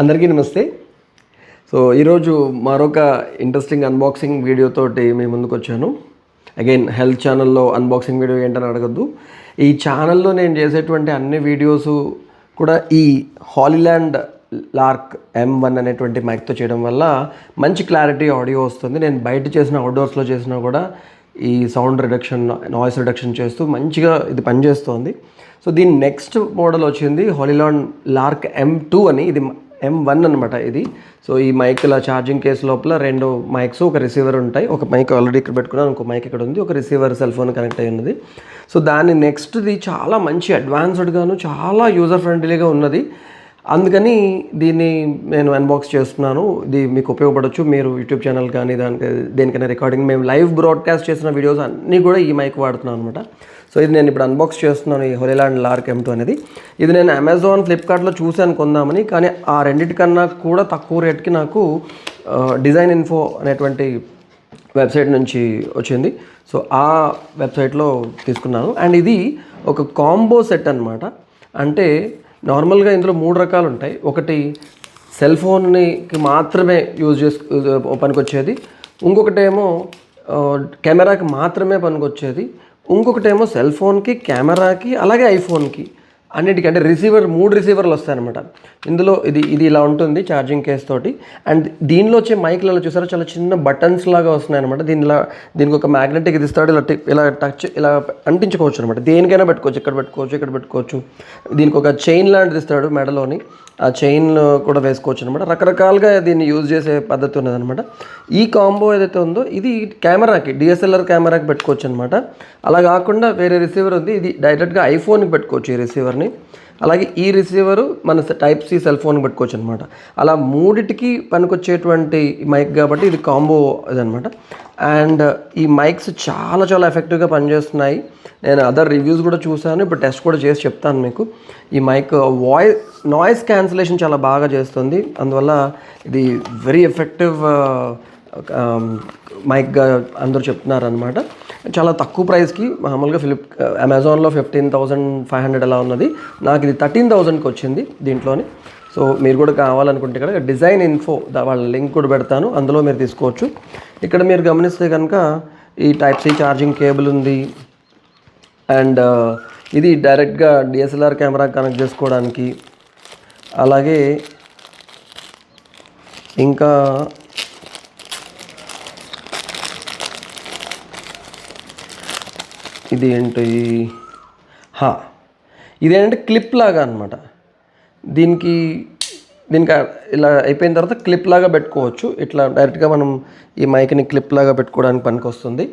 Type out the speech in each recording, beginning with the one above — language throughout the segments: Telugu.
అందరికీ నమస్తే. సో ఈరోజు మరొక ఇంట్రెస్టింగ్ అన్బాక్సింగ్ వీడియోతోటి మీ ముందుకు వచ్చాను. అగైన్ హెల్త్ ఛానల్లో అన్బాక్సింగ్ వీడియో ఏంటని అడగద్దు. ఈ ఛానల్లో నేను చేసేటువంటి అన్ని వీడియోస్ కూడా ఈ హాలీల్యాండ్ లార్క్ ఎం వన్ అనేటువంటి మైక్తో చేయడం వల్ల మంచి క్లారిటీ ఆడియో వస్తుంది. నేను బయట చేసిన అవుట్డోర్స్లో చేసినా కూడా ఈ సౌండ్ రిడక్షన్ నాయిస్ రిడక్షన్ చేస్తూ మంచిగా ఇది పనిచేస్తోంది. సో దీని నెక్స్ట్ మోడల్ వచ్చింది హాలీలాండ్ లార్క్ ఎం టూ అని. ఇది ఎం వన్ అనమాట ఇది. సో ఈ మైక్ ఇలా ఛార్జింగ్ కేస్ లోపల రెండు మైక్స్ ఒక రిసీవర్ ఉంటాయి. ఒక మైక్ ఆల్రెడీ ఇక్కడ పెట్టుకున్నాను ఇంకో మైక్ ఇక్కడ ఉంది. ఒక రిసీవర్ సెల్ ఫోన్ కనెక్ట్ అయి ఉన్నది. సో దాని నెక్స్ట్ది చాలా మంచి అడ్వాన్స్డ్గాను చాలా యూజర్ ఫ్రెండ్లీగా ఉన్నది. అందుకని దీన్ని నేను అన్బాక్స్ చేస్తున్నాను. ఇది మీకు ఉపయోగపడవచ్చు మీరు యూట్యూబ్ ఛానల్ కానీ దానికి దేనికైనా రికార్డింగ్ మేము లైవ్ బ్రాడ్కాస్ట్ చేసిన వీడియోస్ అన్నీ కూడా ఈ మైక్ వాడుతున్నాను అనమాట సో ఇది నేను ఇప్పుడు అన్బాక్స్ చేస్తున్నాను ఈ హొలిలాండ్ లార్క్ ఎం టూ అనేది. ఇది నేను అమెజాన్ ఫ్లిప్కార్ట్లో చూశాను కొందామని కానీ ఆ రెండింటికన్నా కూడా తక్కువ రేట్కి నాకు డిజైన్ ఇన్ఫో అనేటువంటి వెబ్సైట్ నుంచి వచ్చింది. సో ఆ వెబ్సైట్లో తీసుకున్నాను. అండ్ ఇది ఒక కాంబో సెట్ అనమాట అంటే నార్మల్గా ఇందులో మూడు రకాలు ఉంటాయి ఒకటి సెల్ ఫోన్కి మాత్రమే యూజ్ చేసు పనికొచ్చేది. ఇంకొకటేమో కెమెరాకి మాత్రమే పనికొచ్చేది. ఇంకొకటేమో సెల్ ఫోన్కి కెమెరాకి అలాగే ఐఫోన్కి అన్నిటికీ అంటే రిసీవర్ మూడు రిసీవర్లు వస్తాయన్నమాట. ఇందులో ఇది ఇది ఇలా ఉంటుంది ఛార్జింగ్ కేస్ తోటి. అండ్ దీనిలో వచ్చే మైక్లలో చూసారా చాలా చిన్న బటన్స్ లాగా వస్తున్నాయి అనమాట దీని ఇలా దీనికి ఒక మ్యాగ్నెటిక్ ఇది ఇస్తాడు ఇలా ఇలా టచ్ ఇలా అంటించుకోవచ్చు అనమాట దేనికైనా పెట్టుకోవచ్చు ఇక్కడ పెట్టుకోవచ్చు ఇక్కడ పెట్టుకోవచ్చు. దీనికి ఒక చైన్ లాంటిది ఇస్తాడు మెడలోని. ఆ చైన్లో కూడా వేసుకోవచ్చు అనమాట రకరకాలుగా దీన్ని యూజ్ చేసే పద్ధతి ఉన్నదన్నమాట ఈ కాంబో ఏదైతే ఉందో ఇది కెమెరాకి డిఎస్ఎల్ఆర్ కెమెరాకి పెట్టుకోవచ్చు అనమాట అలా కాకుండా వేరే రిసీవర్ ఉంది ఇది డైరెక్ట్గా ఐఫోన్కి పెట్టుకోవచ్చు ఈ రిసీవర్ని. అలాగే ఈ రిసీవరు మన టైప్ సి సెల్ ఫోన్ పెట్టుకోవచ్చు అనమాట అలా మూడిటికి పనికొచ్చేటువంటి మైక్ కాబట్టి ఇది కాంబో ఇదనమాట. అండ్ ఈ మైక్స్ చాలా చాలా ఎఫెక్టివ్గా పనిచేస్తున్నాయి. నేను అదర్ రివ్యూస్ కూడా చూశాను ఇప్పుడు టెస్ట్ కూడా చేసి చెప్తాను మీకు. ఈ మైక్ వాయిస్ నాయిస్ క్యాన్సిలేషన్ చాలా బాగా చేస్తుంది. అందువల్ల ఇది వెరీ ఎఫెక్టివ్ మైక్గా అందరూ చెప్తున్నారు అనమాట చాలా తక్కువ ప్రైస్కి మామూలుగా ఫిలిప్ అమెజాన్లో ఫిఫ్టీన్ థౌజండ్ ఫైవ్ హండ్రెడ్ అలా ఉన్నది. నాకు ఇది థర్టీన్ థౌజండ్కి వచ్చింది దీంట్లోని. సో మీరు కూడా కావాలనుకుంటే కనుక డిజైన్ ఇన్ఫో వాళ్ళ లింక్ కూడా పెడతాను. అందులో మీరు తీసుకోవచ్చు. ఇక్కడ మీరు గమనిస్తే కనుక ఈ టైప్ సి ఛార్జింగ్ కేబుల్ ఉంది. అండ్ uh, ఇది డైరెక్ట్గా డిఎస్ఎల్ఆర్ కెమెరా కనెక్ట్ చేసుకోవడానికి. అలాగే ఇంకా ఇది ఏంటి హా. ఇదేంటంటే క్లిప్ లాగా అనమాట దీనికి దీనికి ఇలా అయిపోయిన తర్వాత క్లిప్ లాగా పెట్టుకోవచ్చు. ఇట్లా డైరెక్ట్గా మనం ఈ మైక్ని క్లిప్ లాగా పెట్టుకోవడానికి పనికి వస్తుంది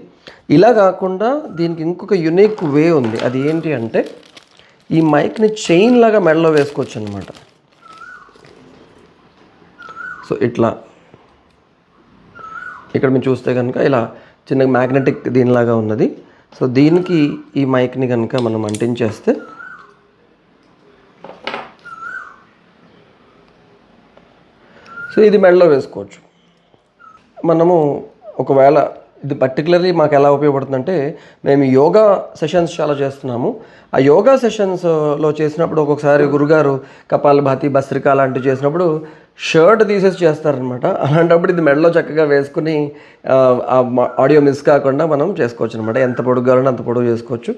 ఇలా కాకుండా దీనికి ఇంకొక యునిక్ వే ఉంది. అది ఏంటి అంటే ఈ మైక్ని చైన్ లాగా మెడలో వేసుకోవచ్చు అనమాట సో ఇట్లా. ఇక్కడ మీరు చూస్తే కనుక ఇలా చిన్న మ్యాగ్నెటిక్ దీనిలాగా ఉన్నది. సో దీనికి ఈ మైక్ని కనుక మనం అంటించేస్తే సో ఇది మెడలో వేసుకోవచ్చు. మనము ఒకవేళ ఇది పర్టికులర్లీ మాకు ఎలా ఉపయోగపడుతుందంటే మేము యోగా సెషన్స్ చాలా చేస్తున్నాము. ఆ యోగా సెషన్స్లో చేసినప్పుడు ఒక్కొక్కసారి గురుగారు కపాలభాతి భస్త్రిక లాంటివి చేసినప్పుడు షర్ట్ తీసేసి చేస్తారనమాట అలాంటప్పుడు ఇది మెడలో చక్కగా వేసుకుని ఆడియో మిస్ కాకుండా మనం చేసుకోవచ్చు అనమాట ఎంత పొడుగు కావాలంటే అంత పొడుగు చేసుకోవచ్చు.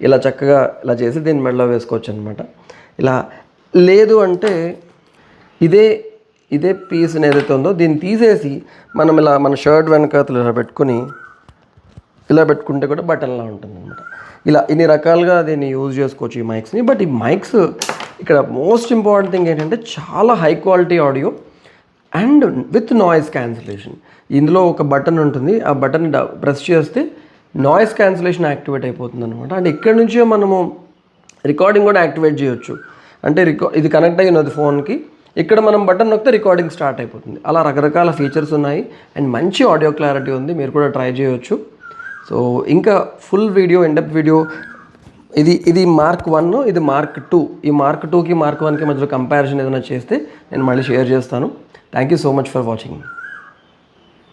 ఇలా చక్కగా ఇలా చేసి దీన్ని మెడలో వేసుకోవచ్చు అనమాట ఇలా లేదు అంటే ఇదే ఇదే పీస్ ఏదైతే ఉందో దీన్ని తీసేసి మనం ఇలా మన షర్ట్ వెనకాతలు ఇలా పెట్టుకుని ఇలా పెట్టుకుంటే కూడా బటన్లా ఉంటుంది అనమాట ఇలా ఇన్ని రకాలుగా దీన్ని యూజ్ చేసుకోవచ్చు ఈ మైక్స్ని బట్ ఈ మైక్స్ ఇక్కడ మోస్ట్ ఇంపార్టెంట్ థింగ్ ఏంటంటే చాలా high quality audio and with noise cancellation ఇందులో ఒక బటన్ ఉంటుంది. ఆ బటన్ ప్రెస్ చేస్తే నాయిస్ క్యాన్సిలేషన్ యాక్టివేట్ అయిపోతుంది అనమాట అండ్ ఇక్కడ నుంచే మనము రికార్డింగ్ కూడా యాక్టివేట్ చేయొచ్చు. అంటే రికా ఇది కనెక్ట్ అయినది ఉన్నది ఫోన్కి ఇక్కడ మనం బటన్ నొక్కితే రికార్డింగ్ స్టార్ట్ అయిపోతుంది. అలా రకరకాల ఫీచర్స్ ఉన్నాయి. అండ్ మంచి ఆడియో క్లారిటీ ఉంది. మీరు కూడా ట్రై చేయొచ్చు. సో ఇంకా ఫుల్ వీడియో ఎండప్ వీడియో ఇది ఇది మార్క్ వన్ ఇది మార్క్ టూ. ఈ మార్క్ టూకి మార్క్ వన్కి మధ్యలో కంపారిజన్ ఏదైనా చేస్తే నేను మళ్ళీ షేర్ చేస్తాను. Thank you so much for watching